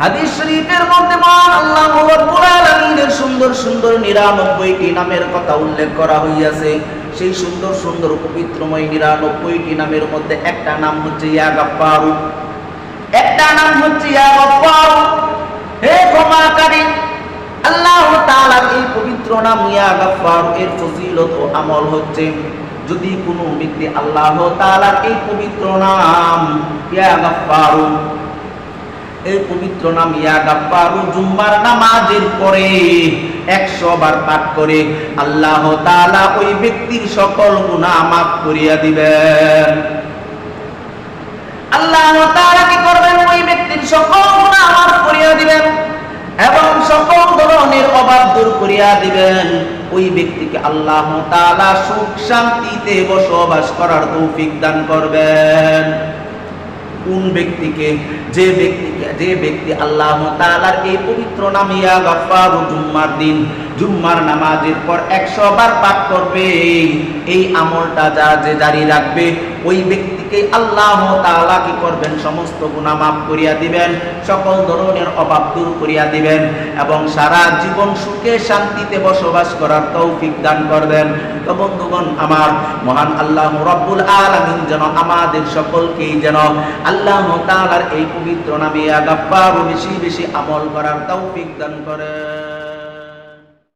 হাদিস শরীফের মধ্যে মহান আল্লাহ রাব্বুল আলামিনের সুন্দর সুন্দর 99টি নামের কথা উল্লেখ করা হইয়াছে। সেই সুন্দর সুন্দর পবিত্রময় 99টি নামের মধ্যে একটা নাম হচ্ছে ইয়া গাফফারু। একটা নাম হচ্ছে ইয়া গাফফারু। হে ক্ষমাকারী, আল্লাহ তাআলার এই পবিত্র নাম ইয়া গাফফারু, এর ফজিলত ও আমল হচ্ছে, যদি কোনো ব্যক্তি আল্লাহ তাআলার এই পবিত্র নাম ইয়া গাফফারু এই পবিত্র নাম, ইয়া গাফফারু জুম্মার নামাজের পরে একশো বার পাঠ করে আল্লাহ তাআলা ওই ব্যক্তির সকল গুনাহ মাফ করিয়া দিবেন। আল্লাহ তাআলা কি করবেন? ওই ব্যক্তির সকল গুনাহ মাফ করিয়া দিবেন এবং সকল ধরনের অভাব দূর করিয়া দিবেন। ওই ব্যক্তিকে আল্লাহ তাআলা সুখ শান্তিতে বসবাস করার তৌফিক দান করবেন। কোন ব্যক্তিকে? যে ব্যক্তিকে যে ব্যক্তি আল্লাহ তালার এই পবিত্র নাম ইয়া গাফফারু জুম্মার দিন, জুম্মার নামাজের পর একশো বার পাঠ করবে। এই আমলটা যা যে জারি রাখবে, ওই ব্যক্তিকে আল্লাহ তাআলা কি করবেন? সমস্ত গুনাহ মাফ করিয়া দিবেন, সকল ধরনের অভাব দূর করিয়া দিবেন এবং সারা জীবন সুখে শান্তিতে বসবাস করার তৌফিক দান করবেন। তো বন্ধুগণ, আমার মহান আল্লাহ রব্বুল আলামিন যেন আমাদের সকলকেই যেন আল্লাহ তাআলার এই পবিত্র নামে আগাপ্পার বেশি বেশি আমল করার তৌফিক দান করেন।